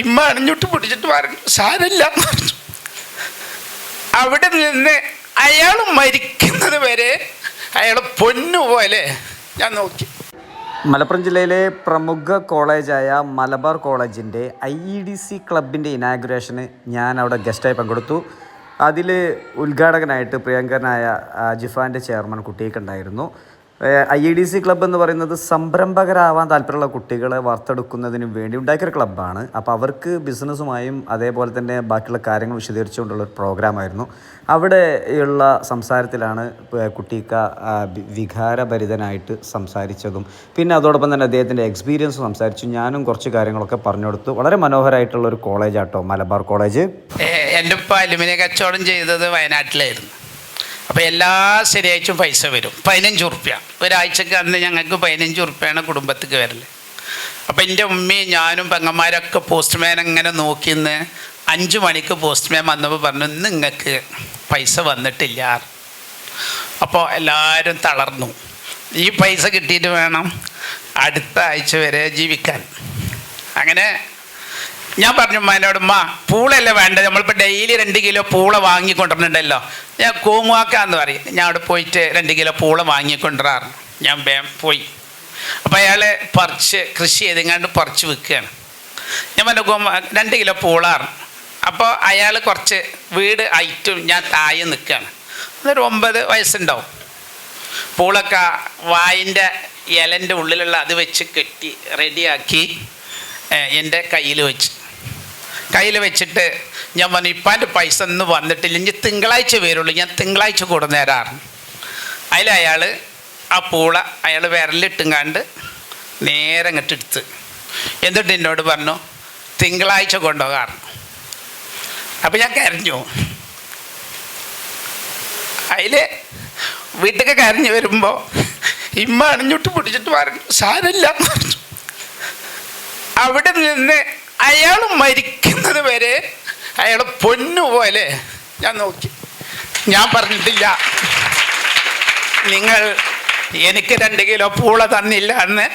ഇമ്മ അണിഞ്ഞിട്ട് പിടിച്ചിട്ട് പറഞ്ഞു സാരമില്ല അവിടെ നിന്ന് അയാൾ മരിക്കുന്നത് വരെ അയാൾ പൊന്നുപോലെ ഞാൻ നോക്കി. മലപ്പുറം ജില്ലയിലെ പ്രമുഖ കോളേജായ മലബാർ കോളേജിന്റെ ഐ ഇ ഡി സി ക്ലബിന്റെ ഇനാഗുറേഷന് ഞാൻ അവിടെ ഗസ്റ്റായി പങ്കെടുത്തു. അതിൽ ഉദ്ഘാടകനായിട്ട് പ്രിയങ്കരനായ ജിഫാന്റെ ചെയർമാൻ കുട്ടിയൊക്കെ ഉണ്ടായിരുന്നു. I E D C club എന്ന് പറയുന്നത് സംരംഭകരാവാൻ താല്പര്യമുള്ള കുട്ടികളെ വാർത്തെടുക്കുന്നതിന് വേണ്ടി ഉണ്ടാക്കിയൊരു ക്ലബ്ബാണ് അപ്പോൾ അവർക്ക് ബിസിനസ്സുമായും അതേപോലെ തന്നെ ബാക്കിയുള്ള കാര്യങ്ങൾ വിശദീകരിച്ചുകൊണ്ടുള്ള ഒരു പ്രോഗ്രാമായിരുന്നു അവിടെയുള്ള സംസാരത്തിലാണ് കുട്ടിക്ക വികാരഭരിതനായിട്ട് സംസാരിച്ചതും പിന്നെ അതോടൊപ്പം തന്നെ അദ്ദേഹത്തിന്റെ എക്സ്പീരിയൻസ് സംസാരിച്ചു. ഞാനും കുറച്ച് കാര്യങ്ങളൊക്കെ പറഞ്ഞു കൊടുത്തു വളരെ മനോഹരമായിട്ടുള്ള ഒരു കോളേജാട്ടോ മലബാർ കോളേജ് എന്റെ ഉപ്പ അലുമിനിയ കച്ചവടം ചെയ്തത് വയനാട്ടിലായിരുന്നു. അപ്പോൾ എല്ലാ ശനിയാഴ്ചയും പൈസ വരും. പതിനഞ്ച് ഉറുപ്പ്യ. ഒരാഴ്ചക്ക് അന്ന് ഞങ്ങൾക്ക് പതിനഞ്ച് ഉറുപ്പ്യാണ് കുടുംബത്തേക്ക് വരൽ അപ്പോൾ എന്റെ ഉമ്മയും ഞാനും പെങ്ങന്മാരൊക്കെ പോസ്റ്റ്മാൻ അങ്ങനെ നോക്കിന്ന് അഞ്ച് മണിക്ക് പോസ്റ്റ്മാൻ വന്നപ്പോൾ പറഞ്ഞു ഇന്ന് നിങ്ങൾക്ക് പൈസ വന്നിട്ടില്ല. അപ്പോൾ എല്ലാവരും തളർന്നു. ഈ പൈസ കിട്ടിയിട്ട് വേണം അടുത്ത ആഴ്ച വരെ ജീവിക്കാൻ. അങ്ങനെ ഞാൻ പറഞ്ഞു ഉമ്മാനോട് ഉമ്മ പൂളല്ലേ വേണ്ടത്? നമ്മളിപ്പോൾ ഡെയിലി രണ്ട് കിലോ പൂള വാങ്ങിക്കൊണ്ടിരുന്നുണ്ടല്ലോ. ഞാൻ കോമുവാക്കാന്ന് പറയും. ഞാൻ അവിടെ പോയിട്ട് രണ്ട് കിലോ പൂള വാങ്ങിക്കൊണ്ടിരാറ് ഞാൻ വേം പോയി. അപ്പോൾ അയാൾ പറിച്ച് കൃഷി ചെയ്തെങ്ങാണ്ട് പറിച്ച് വിൽക്കുകയാണ്. ഞാൻ പറഞ്ഞു കോമ രണ്ട് കിലോ പൂളാറ്. അപ്പോൾ അയാൾ കുറച്ച് വീട് ഐറ്റും ഞാൻ താഴെ നിൽക്കുകയാണ്. അതൊരു ഒമ്പത് വയസ്സുണ്ടാവും. പൂളൊക്കെ വായിന്റെ ഇലന്റെ ഉള്ളിലുള്ള അത് വെച്ച് കെട്ടി റെഡിയാക്കി എന്റെ കയ്യിൽ വെച്ച്. കയ്യിൽ വെച്ചിട്ട് ഞാൻ പറഞ്ഞു ഇപ്പാന്റെ പൈസ ഒന്നും വന്നിട്ടില്ല. ഇനി തിങ്കളാഴ്ച വരുള്ളൂ. ഞാൻ തിങ്കളാഴ്ച കൂടെ നേരാറുണ്ട് അതിൽ അയാൾ ആ പൂള അയാൾ വിരലിട്ടും കണ്ട് നേരെ അങ്ങോട്ട് എടുത്ത്. എന്നിട്ട് എന്നോട് പറഞ്ഞു തിങ്കളാഴ്ച കൊണ്ടുപോകാറ്. അപ്പം ഞാൻ കരഞ്ഞു. അതിൽ വീട്ടിലേക്ക് കരഞ്ഞു വരുമ്പോൾ ഇമ്മ അണിഞ്ഞിട്ട് പിടിച്ചിട്ട് പറഞ്ഞു സാരമില്ല അവിടെ നിന്ന് അയാൾ മരിക്കുന്നത് വരെ അയാൾ പൊന്നുപോലെ ഞാൻ നോക്കി. ഞാൻ പറഞ്ഞിട്ടില്ല. നിങ്ങൾ എനിക്ക് രണ്ട് കിലോ പൂള തന്നില്ല എന്ന്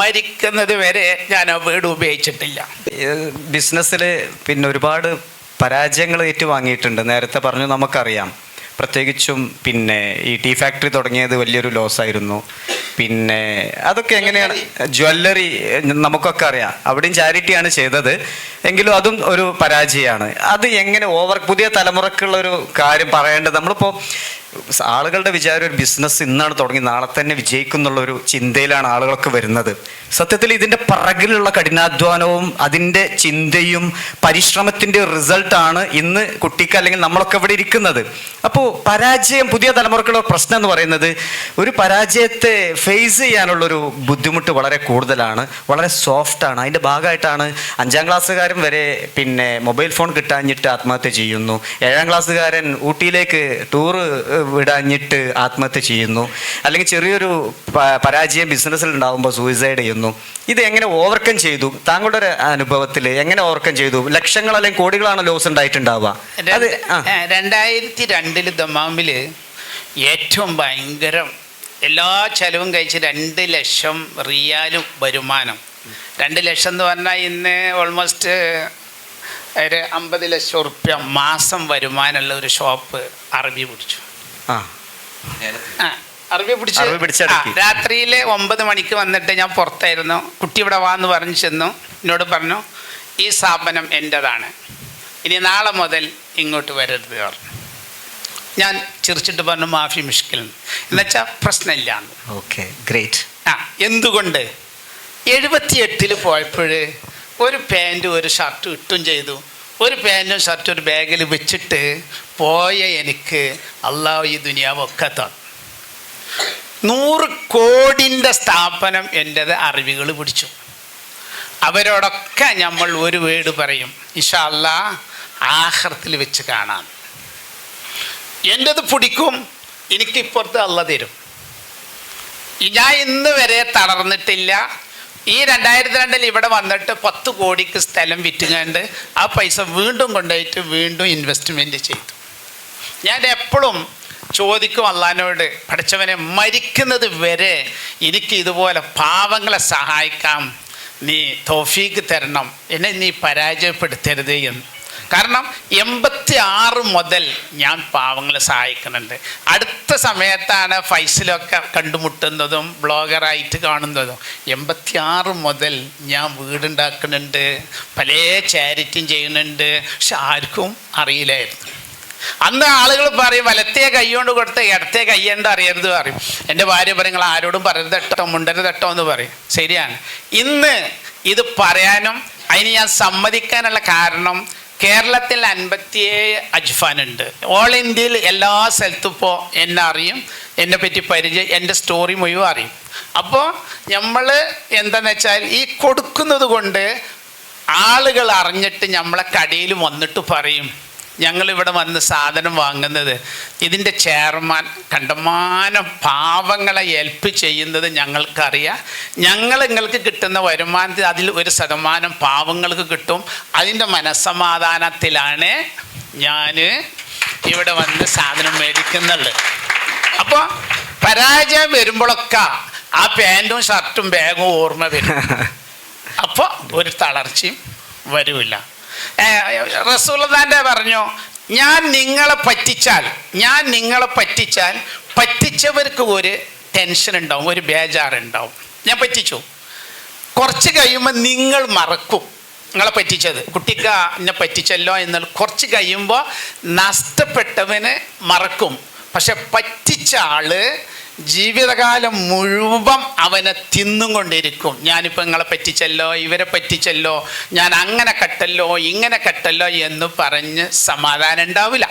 മരിക്കുന്നത് വരെ ഞാൻ ആ വീട് ഉപയോഗിച്ചിട്ടില്ല. ബിസിനസ്സിൽ പിന്നെ ഒരുപാട് പരാജയങ്ങൾ ഏറ്റുവാങ്ങിയിട്ടുണ്ട്. നേരത്തെ പറഞ്ഞു നമുക്കറിയാം. പ്രത്യേകിച്ചും പിന്നെ ഈ ടീ ഫാക്ടറി തുടങ്ങിയത് വലിയൊരു ലോസ് ആയിരുന്നു. പിന്നെ അതൊക്കെ എങ്ങനെയാണ്? ജ്വല്ലറി നമുക്കൊക്കെ അറിയാം. അവിടെയും ചാരിറ്റിയാണ് ചെയ്തത്. എങ്കിലും അതും ഒരു പരാജയമാണ്. അത് എങ്ങനെ ഓവർ പുതിയ തലമുറക്കുള്ള ഒരു കാര്യം പറയേണ്ടത്? നമ്മളിപ്പോൾ ആളുകളുടെ വിചാരം ഒരു ബിസിനസ് ഇന്നാണ് തുടങ്ങി നാളെ തന്നെ വിജയിക്കുന്നുള്ള ഒരു ചിന്തയിലാണ് ആളുകളൊക്കെ വരുന്നത്. സത്യത്തിൽ ഇതിന്റെ പിറകിലുള്ള കഠിനാധ്വാനവും അതിന്റെ ചിന്തയും പരിശ്രമത്തിന്റെ റിസൾട്ടാണ് ഇന്ന് കുട്ടിക്ക് അല്ലെങ്കിൽ നമ്മളൊക്കെ ഇവിടെ ഇരിക്കുന്നത്. അപ്പോൾ പരാജയം പുതിയ തലമുറക്കുള്ള പ്രശ്നം എന്ന് പറയുന്നത് ഒരു പരാജയത്തെ ഫേസ് ചെയ്യാനുള്ളൊരു ബുദ്ധിമുട്ട് വളരെ കൂടുതലാണ് വളരെ സോഫ്റ്റാണ് അതിന്റെ ഭാഗമായിട്ടാണ് അഞ്ചാം ക്ലാസ്സുകാരൻ വരെ പിന്നെ മൊബൈൽ ഫോൺ കിട്ടാഞ്ഞിട്ട് ആത്മഹത്യ ചെയ്യുന്നു. ഏഴാം ക്ലാസ്സുകാരൻ ഊട്ടിയിലേക്ക് ടൂറ് വിടാഞ്ഞിട്ട് ആത്മഹത്യ ചെയ്യുന്നു. അല്ലെങ്കിൽ ചെറിയൊരു പരാജയം ബിസിനസ്സിൽ ഉണ്ടാകുമ്പോൾ സൂയിസൈഡ് ചെയ്യുന്നു. ഇത് എങ്ങനെ ഓവർകം ചെയ്തു? താങ്കളുടെ ഒരു അനുഭവത്തിൽ എങ്ങനെ ഓവർകം ചെയ്തു? ലക്ഷങ്ങൾ അല്ലെങ്കിൽ കോടികളാണ് ലോസ് ഉണ്ടായിട്ടുണ്ടാവുക. അത് രണ്ടായിരത്തി രണ്ടിൽ ദമാമിൽ ഏറ്റവും ഭയങ്കരം എല്ലാ ചെലവും കഴിച്ച് രണ്ട് ലക്ഷം റിയാലും വരുമാനം. രണ്ട് ലക്ഷം എന്ന് പറഞ്ഞാൽ ഇന്ന് ഓൾമോസ്റ്റ് ഒരു അമ്പത് ലക്ഷം ഉറുപ്യ മാസം വരുമാനമുള്ള ഒരു ഷോപ്പ് അറബി പിടിച്ചു. അറബി പിടിച്ച്. രാത്രിയിൽ ഒമ്പത് മണിക്ക് വന്നിട്ട് ഞാൻ പുറത്തായിരുന്നു. കുട്ടി ഇവിടെ വാന്ന് പറഞ്ഞു ചെന്നു. എന്നോട് പറഞ്ഞു ഈ സ്ഥാപനം എന്റെതാണ് ഇനി നാളെ മുതൽ ഇങ്ങോട്ട് വരരുത് പറഞ്ഞു. ഞാൻ ചിരിച്ചിട്ട് പറഞ്ഞു മാഫി മുഷ്കിൽ എന്നുവെച്ചാൽ പ്രശ്നമില്ല ഓക്കെ ഗ്രേറ്റ് ആ എന്തുകൊണ്ട്? എഴുപത്തിയെട്ടിൽ പോയപ്പോൾ ഒരു പാന്റും ഒരു ഷർട്ടും ഇട്ടും ചെയ്തു. ഒരു പാന്റും ഷർട്ടും ഒരു ബാഗിൽ വെച്ചിട്ട് പോയ എനിക്ക് അള്ളാഹു ഈ ദുനിയാവൊക്കെ തന്നു നൂറ് കോടിന്റെ സ്ഥാപനം എന്റെത് അറിവുകൾ പിടിച്ചു. അവരോടൊക്കെ നമ്മൾ ഒരു വേട് പറയും ഇഷാ അല്ലാ ആഹ്റത്തിൽ വെച്ച് കാണാം. എന്റെത് പിടിക്കും എനിക്കിപ്പുറത്ത് അള്ള തരും. ഞാൻ ഇന്ന് വരെ തളർന്നിട്ടില്ല ഈ രണ്ടായിരത്തി രണ്ടിൽ ഇവിടെ വന്നിട്ട് പത്ത് കോടിക്ക് സ്ഥലം വിറ്റുകണ്ട് ആ പൈസ വീണ്ടും കൊണ്ടുപോയിട്ട് വീണ്ടും ഇൻവെസ്റ്റ്മെന്റ് ചെയ്തു. ഞാൻ എപ്പോഴും ചോദിക്കും അള്ളഹാനോട് പഠിച്ചവനെ മരിക്കുന്നത് വരെ എനിക്ക് ഇതുപോലെ പാവങ്ങളെ സഹായിക്കാം. നീ തോഫീക്ക് തരണം. എന്നെ നീ പരാജയപ്പെടുത്തരുത് എന്ന്. കാരണം എൺപത്തി ആറ് മുതൽ ഞാൻ പാവങ്ങളെ സഹായിക്കുന്നുണ്ട്. അടുത്ത സമയത്താണ് ഫൈസിലൊക്കെ കണ്ടുമുട്ടുന്നതും ബ്ലോഗറായിട്ട് കാണുന്നതും. എൺപത്തി ആറ് മുതൽ ഞാൻ വീടുണ്ടാക്കുന്നുണ്ട്. പല ചാരിറ്റിയും ചെയ്യുന്നുണ്ട്. പക്ഷെ ആർക്കും അറിയില്ലായിരുന്നു. അന്ന് ആളുകൾ പറയും വലത്തെ കൈകൊണ്ട് കൊടുത്ത ഇടത്തെ കൈയ്യണ്ട് അറിയരുത് പറയും. എന്റെ ഭാര്യ പറയും നിങ്ങൾ ആരോടും പറയരുത് കേട്ടോ മുണ്ടരുത് കേട്ടോ എന്ന് പറയും. ശരിയാണ്. ഇന്ന് ഇത് പറയാനും അതിന് ഞാൻ സമ്മതിക്കാനുള്ള കാരണം കേരളത്തിൽ അൻപത്തിയേഴ് അജ്ഫാനുണ്ട്. ഓൾ ഇന്ത്യയിൽ എല്ലാ സ്ഥലത്തും ഇപ്പോൾ എന്നെ അറിയും. എന്നെ പറ്റി പരിചയം എന്റെ സ്റ്റോറി മുഴുവൻ അറിയും. അപ്പോൾ നമ്മൾ എന്താണെന്ന് വെച്ചാൽ ഈ കൊടുക്കുന്നത് കൊണ്ട് ആളുകൾ അറിഞ്ഞിട്ട് നമ്മളെ കടയിൽ വന്നിട്ട് പറയും. ഞങ്ങളിവിടെ വന്ന് സാധനം വാങ്ങുന്നത് ഇതിന്റെ ചെയർമാൻ കണ്ടമാനം പാവങ്ങളെ ഹെൽപ്പ് ചെയ്യുന്നത് ഞങ്ങൾക്കറിയാം. ഞങ്ങൾ നിങ്ങൾക്ക് കിട്ടുന്ന വരുമാനത്തിൽ അതിൽ ഒരു ശതമാനം പാവങ്ങൾക്ക് കിട്ടും. അതിന്റെ മനസ്സമാധാനത്തിലാണ് ഞാൻ ഇവിടെ വന്ന് സാധനം മേടിക്കുന്നുള്ളത് അപ്പോൾ പരാജയം വരുമ്പോഴൊക്കെ ആ പാന്റും ഷർട്ടും ബാഗും ഓർമ്മ വരും. അപ്പോൾ ഒരു തളർച്ചയും വരില്ല റസൂൽദാന്റെ പറഞ്ഞു ഞാൻ നിങ്ങളെ പറ്റിച്ചാൽ ഞാൻ നിങ്ങളെ പറ്റിച്ചാൽ പറ്റിച്ചവർക്ക് ഒരു ടെൻഷൻ ഉണ്ടാവും ഒരു ബേജാറുണ്ടാവും. ഞാൻ പറ്റിച്ചു. കുറച്ച് കഴിയുമ്പോൾ നിങ്ങൾ മറക്കും നിങ്ങളെ പറ്റിച്ചത്. കുട്ടിക്ക് എന്നെ പറ്റിച്ചല്ലോ എന്നാൽ കുറച്ച് കഴിയുമ്പോൾ നഷ്ടപ്പെട്ടവന് മറക്കും. പക്ഷെ പറ്റിച്ച ആൾ ജീവിതകാലം മുഴുവൻ അവനെ തിന്നും കൊണ്ടിരിക്കും. ഞാനിപ്പോൾ നിങ്ങളെ പറ്റിച്ചല്ലോ ഇവരെ പറ്റിച്ചല്ലോ ഞാൻ അങ്ങനെ കെട്ടല്ലോ ഇങ്ങനെ കെട്ടല്ലോ എന്ന് പറഞ്ഞ് സമാധാനം ഉണ്ടാവില്ല.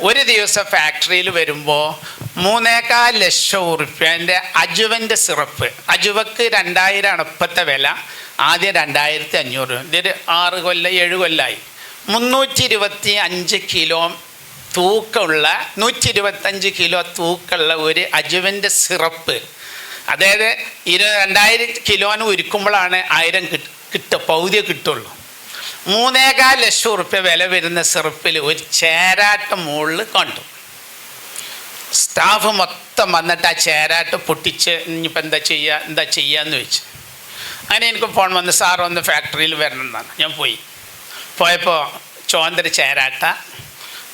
ഒരു ദിവസം ഫാക്ടറിയിൽ വരുമ്പോൾ മൂന്നേക്കാൽ ലക്ഷം ഉറുപ്പ്യന്റെ അജുവന്റെ സിറപ്പ്. അജുവക്ക് രണ്ടായിരമാണ് ഇപ്പോഴത്തെ വില. ആദ്യം രണ്ടായിരത്തി അഞ്ഞൂറ് ഇതൊരു ആറ് കൊല്ലം ഏഴ് കൊല്ലമായി മുന്നൂറ്റി ഇരുപത്തി അഞ്ച് കിലോ തൂക്കമുള്ള നൂറ്റി ഇരുപത്തഞ്ച് കിലോ തൂക്കമുള്ള ഒരു അജുവിന്റെ സിറപ്പ്. അതായത് ഇരു രണ്ടായിരം കിലോന് ഒരുക്കുമ്പോഴാണ് ആയിരം കിട്ട കിട്ടുക പൗതിയെ കിട്ടുള്ളൂ. മൂന്നേകാൽ ലക്ഷം ഉറുപ്പ്യ വില വരുന്ന സിറപ്പിൽ ഒരു ചേരാട്ട മുകളിൽ കണ്ടു. സ്റ്റാഫ് മൊത്തം വന്നിട്ട് ആ ചേരാട്ട് പൊട്ടിച്ച് ഇനിയിപ്പോൾ എന്താ ചെയ്യുക എന്താ ചെയ്യാന്ന് ചോദിച്ചു. അങ്ങനെ എനിക്ക് ഫോൺ വന്ന് സാർ ഒന്ന് ഫാക്ടറിയിൽ വരണം എന്നാണ്. ഞാൻ പോയി. പോയപ്പോൾ ചോന്തര ചേരാട്ട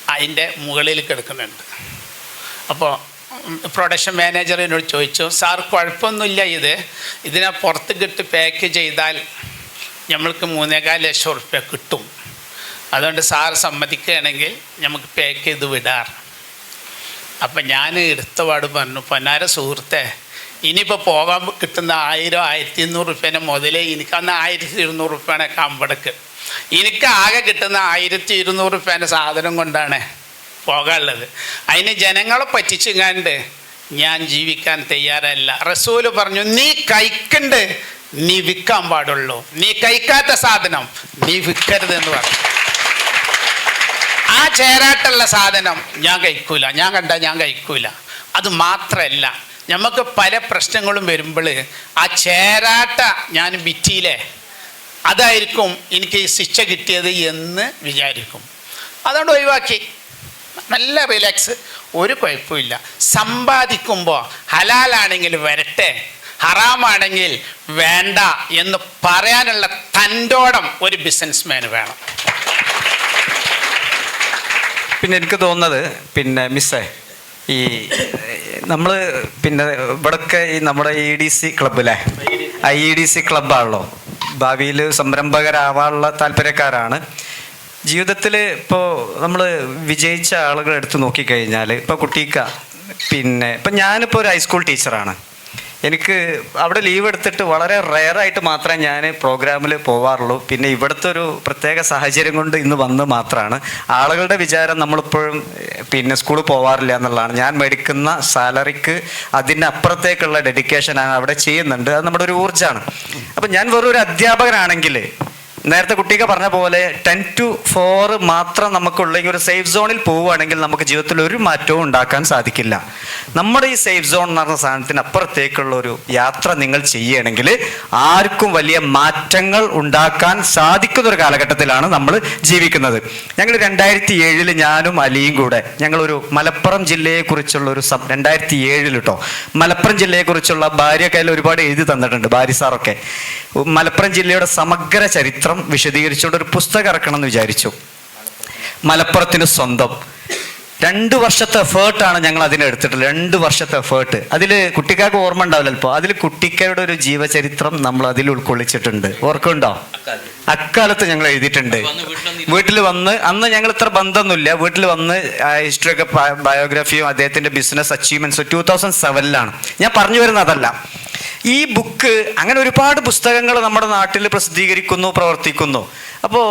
അതിന്റെ മുകളിൽ കിടക്കുന്നുണ്ട്. അപ്പോൾ പ്രൊഡക്ഷൻ മാനേജർ എന്നോട് ചോദിച്ചു സാർ കുഴപ്പമൊന്നുമില്ല ഇത്. ഇതിനെ പുറത്ത് കിട്ട് പാക്ക് ചെയ്താൽ നമ്മൾക്ക് മൂന്നേകാൽ ലക്ഷം ഉറുപ്പ്യ കിട്ടും. അതുകൊണ്ട് സാർ സമ്മതിക്കുകയാണെങ്കിൽ നമുക്ക് പാക്ക് ചെയ്ത് വിടാറ്. അപ്പം ഞാൻ എടുത്തപാട് പറഞ്ഞു പൊന്നാര സുഹൃത്തെ ഇനിയിപ്പോൾ പോകാൻ കിട്ടുന്ന ആയിരം ആയിരത്തി ഇരുന്നൂറ് റുപ്യേനെ മുതലേ എനിക്ക് അന്ന് ആയിരത്തി ഇരുന്നൂറ് റുപ്യാണ് കമ്പടക്ക്. എനിക്ക് ആകെ കിട്ടുന്ന ആയിരത്തി ഇരുന്നൂറ് റുപ്യേന്റെ സാധനം കൊണ്ടാണ് പോകാനുള്ളത്. അതിന് ജനങ്ങളെ പറ്റിച്ചുങ്ങാണ്ട് ഞാൻ ജീവിക്കാൻ തയ്യാറല്ല. റസൂൽ പറഞ്ഞു നീ കഴിക്കണ്ട് നീ വിൽക്കാൻ പാടുള്ളൂ. നീ കഴിക്കാത്ത സാധനം നീ വിൽക്കരുത് എന്ന് പറഞ്ഞു. ആ ചേരാട്ടുള്ള സാധനം ഞാൻ കഴിക്കൂല. ഞാൻ കണ്ട ഞാൻ കഴിക്കൂല. അത് മാത്രമല്ല നമുക്ക് പല പ്രശ്നങ്ങളും വരുമ്പോൾ ആ ചേരാട്ട ഞാൻ വിറ്റിയില്ലേ അതായിരിക്കും എനിക്ക് ശിക്ഷ കിട്ടിയത് എന്ന് വിചാരിക്കും. അതുകൊണ്ട് ഒഴിവാക്കി. നല്ല റിലാക്സ് ഒരു കുഴപ്പമില്ല. സമ്പാദിക്കുമ്പോൾ ഹലാലാണെങ്കിൽ വരട്ടെ ഹറാമാണെങ്കിൽ വേണ്ട എന്ന് പറയാനുള്ള തന്റോടം ഒരു ബിസിനസ്മാൻ വേണം. പിന്നെ എനിക്ക് തോന്നുന്നത് പിന്നെ മിസ്സേ ഈ നമ്മൾ പിന്നെ ഇവിടൊക്കെ ഈ നമ്മുടെ ഇ ഡി സി ക്ലബ്ബിലെ ഐ ഇ ഡി സി ക്ലബ്ബാണല്ലോ ഭാവിയിൽ സംരംഭകരാവാനുള്ള താല്പര്യക്കാരാണ്. ജീവിതത്തിൽ ഇപ്പോൾ നമ്മൾ വിജയിച്ച ആളുകൾ എടുത്തു നോക്കിക്കഴിഞ്ഞാൽ ഇപ്പോൾ കുട്ടിക്ക പിന്നെ ഇപ്പം ഞാനിപ്പോൾ ഒരു ഹൈസ്കൂൾ ടീച്ചറാണ് എനിക്ക് അവിടെ ലീവ് എടുത്തിട്ട് വളരെ റെയറായിട്ട് മാത്രമേ ഞാൻ പ്രോഗ്രാമിൽ പോവാറുള്ളൂ. പിന്നെ ഇവിടുത്തെ ഒരു പ്രത്യേക സാഹചര്യം കൊണ്ട് ഇന്ന് വന്ന് മാത്രമാണ് ആളുകളുടെ വിചാരം നമ്മളിപ്പോഴും പിന്നെ സ്കൂളിൽ പോവാറില്ല എന്നുള്ളതാണ്. ഞാൻ മേടിക്കുന്ന സാലറിക്ക് അതിന്റെ അപ്പുറത്തേക്കുള്ള ഡെഡിക്കേഷൻ അവിടെ ചെയ്യുന്നുണ്ട്. അത് നമ്മുടെ ഒരു ഊർജമാണ്. അപ്പം ഞാൻ വെറും ഒരു അധ്യാപകനാണെങ്കിൽ നേരത്തെ കുട്ടിയൊക്കെ പറഞ്ഞ പോലെ ടെൻ ടു ഫോർ മാത്രം നമുക്കുള്ള ഒരു സേഫ് സോണിൽ പോവുകയാണെങ്കിൽ നമുക്ക് ജീവിതത്തിൽ ഒരു മാറ്റവും ഉണ്ടാക്കാൻ സാധിക്കില്ല. നമ്മുടെ ഈ സേഫ് സോൺ എന്ന് പറഞ്ഞ സാധനത്തിന് അപ്പുറത്തേക്കുള്ള ഒരു യാത്ര നിങ്ങൾ ചെയ്യുകയാണെങ്കിൽ ആർക്കും വലിയ മാറ്റങ്ങൾ ഉണ്ടാക്കാൻ സാധിക്കുന്ന ഒരു കാലഘട്ടത്തിലാണ് നമ്മൾ ജീവിക്കുന്നത്. ഞങ്ങൾ രണ്ടായിരത്തി ഏഴിൽ ഞാനും അലിയും കൂടെ ഞങ്ങളൊരു മലപ്പുറം ജില്ലയെ കുറിച്ചുള്ള ഒരു സബ് രണ്ടായിരത്തി ഏഴിൽ കേട്ടോ മലപ്പുറം ജില്ലയെ കുറിച്ചുള്ള ഭാര്യ കയ്യിൽ ഒരുപാട് എഴുതി തന്നിട്ടുണ്ട് ഭാര്യ സാറൊക്കെ. മലപ്പുറം ജില്ലയുടെ സമഗ്ര ചരിത്രം വിശദീകരിച്ചുകൊണ്ട് ഒരു പുസ്തകം ഇറക്കണം എന്ന് വിചാരിച്ചു. മലപ്പുറത്തിന് സ്വന്തം. രണ്ട് വർഷത്തെ എഫേർട്ടാണ് ഞങ്ങൾ അതിന് എടുത്തിട്ടുള്ളത്. രണ്ട് വർഷത്തെ എഫേർട്ട് അതിൽ കുട്ടിക്കാർക്ക് ഓർമ്മ ഉണ്ടാവില്ല ഇപ്പോൾ അതിൽ കുട്ടിക്കയുടെ ഒരു ജീവചരിത്രം നമ്മൾ അതിൽ ഉൾക്കൊള്ളിച്ചിട്ടുണ്ട്. ഓർക്കുണ്ടോ അക്കാലത്ത് ഞങ്ങൾ എഴുതിയിട്ടുണ്ട്. വീട്ടിൽ വന്ന് അന്ന് ഞങ്ങൾ ഇത്ര ബന്ധമൊന്നുമില്ല. വീട്ടിൽ വന്ന് ഹിസ്റ്ററി ഒക്കെ ബയോഗ്രഫിയും അദ്ദേഹത്തിന്റെ ബിസിനസ് അച്ചീവ്മെന്റ്സും ടൂ തൗസൻഡ് സെവനിലാണ് ഞാൻ പറഞ്ഞു വരുന്നത് അതല്ല. ഈ ബുക്ക് അങ്ങനെ ഒരുപാട് പുസ്തകങ്ങൾ നമ്മുടെ നാട്ടിൽ പ്രസിദ്ധീകരിക്കുന്നു പ്രവർത്തിക്കുന്നു. അപ്പോൾ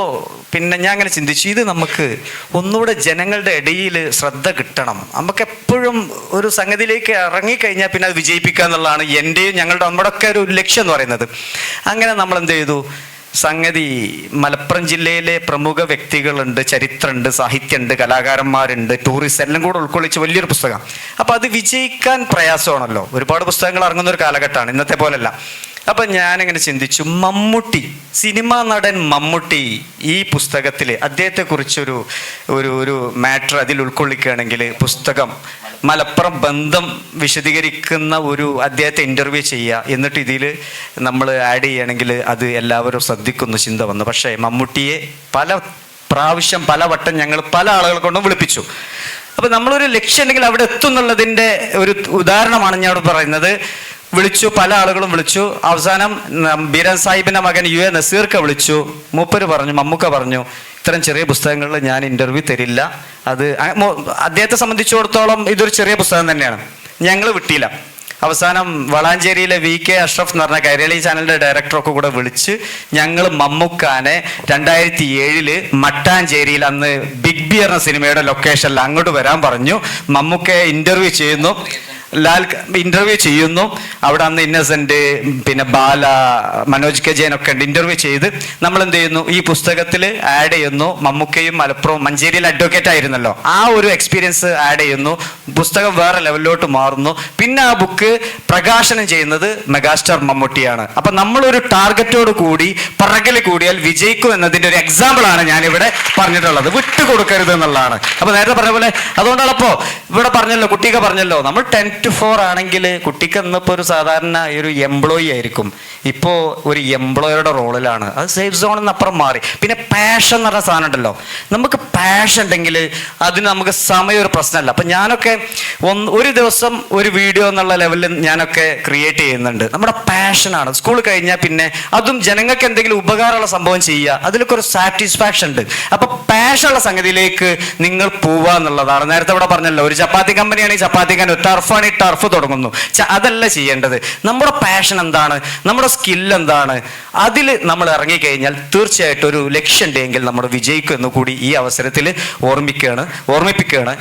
പിന്നെ ഞാൻ അങ്ങനെ ചിന്തിച്ചു ഇത് നമുക്ക് ഒന്നുകൂടെ ജനങ്ങളുടെ ഇടയിൽ ശ്രദ്ധ കിട്ടണം. നമുക്ക് എപ്പോഴും ഒരു സംഗതിയിലേക്ക് ഇറങ്ങിക്കഴിഞ്ഞാൽ പിന്നെ അത് വിജയിപ്പിക്കുക എന്നുള്ളതാണ് എന്റെയും ഞങ്ങളുടെ നമ്മുടെ ഒക്കെ ഒരു ലക്ഷ്യം എന്ന് പറയുന്നത്. അങ്ങനെ നമ്മൾ എന്ത് ചെയ്തു? സംഗതി മലപ്പുറം ജില്ലയിലെ പ്രമുഖ വ്യക്തികളുണ്ട് ചരിത്രമുണ്ട് സാഹിത്യമുണ്ട് കലാകാരന്മാരുണ്ട് ടൂറിസ്റ്റ് എല്ലാം കൂടെ ഉൾക്കൊള്ളിച്ച് വലിയൊരു പുസ്തകം. അപ്പോൾ അത് വിജയിക്കാൻ പ്രയാസമാണല്ലോ. ഒരുപാട് പുസ്തകങ്ങൾ ഇറങ്ങുന്ന ഒരു കാലഘട്ടമാണ്. ഇന്നത്തെ പോലല്ല. അപ്പൊ ഞാനിങ്ങനെ ചിന്തിച്ചു മമ്മൂട്ടി സിനിമാ നടൻ മമ്മൂട്ടി ഈ പുസ്തകത്തിൽ അദ്ദേഹത്തെ കുറിച്ചൊരു ഒരു ഒരു മാറ്റർ അതിൽ ഉൾക്കൊള്ളിക്കുകയാണെങ്കിൽ പുസ്തകം മലപ്പുറം ബന്ധം വിശദീകരിക്കുന്ന ഒരു അദ്ദേഹത്തെ ഇന്റർവ്യൂ ചെയ്യുക. എന്നിട്ട് ഇതിൽ നമ്മൾ ആഡ് ചെയ്യുകയാണെങ്കിൽ അത് എല്ലാവരും ശ്രദ്ധിക്കുന്നു ചിന്ത വന്നു. പക്ഷേ മമ്മൂട്ടിയെ പല പ്രാവശ്യം പല വട്ടം ഞങ്ങൾ പല ആളുകൾ കൊണ്ടും വിളിപ്പിച്ചു. അപ്പൊ നമ്മളൊരു ലക്ഷ്യം ഉണ്ടെങ്കിൽ അവിടെ എത്തും എന്നുള്ളതിന്റെ ഒരു ഉദാഹരണമാണ് ഞാൻ അവിടെ പറയുന്നത്. വിളിച്ചു പല ആളുകളും വിളിച്ചു. അവസാനം ബീരൻ സാഹിബിന്റെ മകൻ യു എ നസീർക്ക വിളിച്ചു. മൂപ്പര് പറഞ്ഞു മമ്മൂക്ക പറഞ്ഞു ഇത്തരം ചെറിയ പുസ്തകങ്ങളിൽ ഞാൻ ഇന്റർവ്യൂ തരില്ല. അത് അദ്ദേഹത്തെ സംബന്ധിച്ചിടത്തോളം ഇതൊരു ചെറിയ പുസ്തകം തന്നെയാണ്. ഞങ്ങൾ വിട്ടില്ല. അവസാനം വളാഞ്ചേരിയിലെ വി കെ അഷ്റഫ് എന്ന് പറഞ്ഞ കൈരളി ചാനലിന്റെ ഡയറക്ടറൊക്കെ കൂടെ വിളിച്ച് ഞങ്ങൾ മമ്മൂക്കാനെ രണ്ടായിരത്തി ഏഴിൽ മട്ടാഞ്ചേരിയിൽ അന്ന് ബിഗ് ബി എന്ന സിനിമയുടെ ലൊക്കേഷനിൽ അങ്ങോട്ട് വരാൻ പറഞ്ഞു. മമ്മൂക്കയെ ഇന്റർവ്യൂ ചെയ്യുന്നു. ലാൽ ഇന്റർവ്യൂ ചെയ്യുന്നു. അവിടെ അന്ന് ഇന്നസെന്റ് പിന്നെ ബാല മനോജ് കെ ജയൻ ഒക്കെ ഉണ്ട്. ഇന്റർവ്യൂ ചെയ്ത് നമ്മൾ എന്ത് ചെയ്യുന്നു ഈ പുസ്തകത്തിൽ ആഡ് ചെയ്യുന്നു. മമ്മൂക്കയും മലപ്പുറം മഞ്ചേരിയിൽ അഡ്വക്കേറ്റ് ആയിരുന്നല്ലോ. ആ ഒരു എക്സ്പീരിയൻസ് ആഡ് ചെയ്യുന്നു. പുസ്തകം വേറെ ലെവലിലോട്ട് മാറുന്നു. പിന്നെ ആ ബുക്ക് പ്രകാശനം ചെയ്യുന്നത് മെഗാസ്റ്റാർ മമ്മൂട്ടിയാണ്. അപ്പൊ നമ്മളൊരു ടാർഗറ്റോട് കൂടി പറകിൽ കൂടിയാൽ വിജയിക്കും എന്നതിന്റെ ഒരു എക്സാമ്പിൾ ആണ് ഞാനിവിടെ പറഞ്ഞിട്ടുള്ളത്. വിട്ടുകൊടുക്കരുത് എന്നുള്ളതാണ് അപ്പൊ നേരത്തെ പറഞ്ഞ പോലെ അതുകൊണ്ടാണ് അപ്പോ ഇവിടെ പറഞ്ഞല്ലോ കുട്ടിയൊക്കെ പറഞ്ഞല്ലോ നമ്മൾ ടെൻ ടു ഫോർ ആണെങ്കിൽ കുട്ടിക്ക് എന്നപ്പോൾ ഒരു സാധാരണ ഒരു എംപ്ലോയി ആയിരിക്കും. ഇപ്പോൾ ഒരു എംപ്ലോയറുടെ റോളിലാണ് അത് സേഫ് സോണിൽ നിന്ന് അപ്പുറം മാറി. പിന്നെ പാഷൻ എന്ന് പറഞ്ഞ സാധനം ഉണ്ടല്ലോ. നമുക്ക് പാഷൻ ഉണ്ടെങ്കിൽ അതിന് നമുക്ക് സമയം ഒരു പ്രശ്നമല്ല. അപ്പം ഞാനൊക്കെ ഒന്ന് ഒരു ദിവസം ഒരു വീഡിയോ എന്നുള്ള ലെവലിൽ ഞാനൊക്കെ ക്രിയേറ്റ് ചെയ്യുന്നുണ്ട്. നമ്മുടെ പാഷനാണ് സ്കൂൾ കഴിഞ്ഞാൽ പിന്നെ അതും ജനങ്ങൾക്ക് എന്തെങ്കിലും ഉപകാരമുള്ള സംഭവം ചെയ്യുക. അതിലൊക്കെ ഒരു സാറ്റിസ്ഫാക്ഷൻ ഉണ്ട്. അപ്പം പാഷനുള്ള സംഗതിയിലേക്ക് നിങ്ങൾ പോവുക എന്നുള്ളതാണ്. നേരത്തെ ഇവിടെ പറഞ്ഞല്ലോ ഒരു ചപ്പാത്തി കമ്പനിയാണ് ഈ ചപ്പാത്തി കമ്പനി ടർഫാണ് ഈ ടർഫ് തുടങ്ങുന്നു. അതല്ല ചെയ്യേണ്ടത്. നമ്മുടെ പാഷൻ എന്താണ്? നമ്മുടെ സ്കിൽ എന്താണ്? അതിൽ നമ്മൾ ഇറങ്ങിക്കഴിഞ്ഞാൽ തീർച്ചയായിട്ടും ഒരു ലക്ഷ്യം ഉണ്ടെങ്കിൽ നമ്മൾ വിജയിക്കും എന്ന് കൂടി ഈ അവസരത്തിൽ ഓർമ്മിക്കുകയാണ് ഓർമ്മിപ്പിക്കുകയാണ്.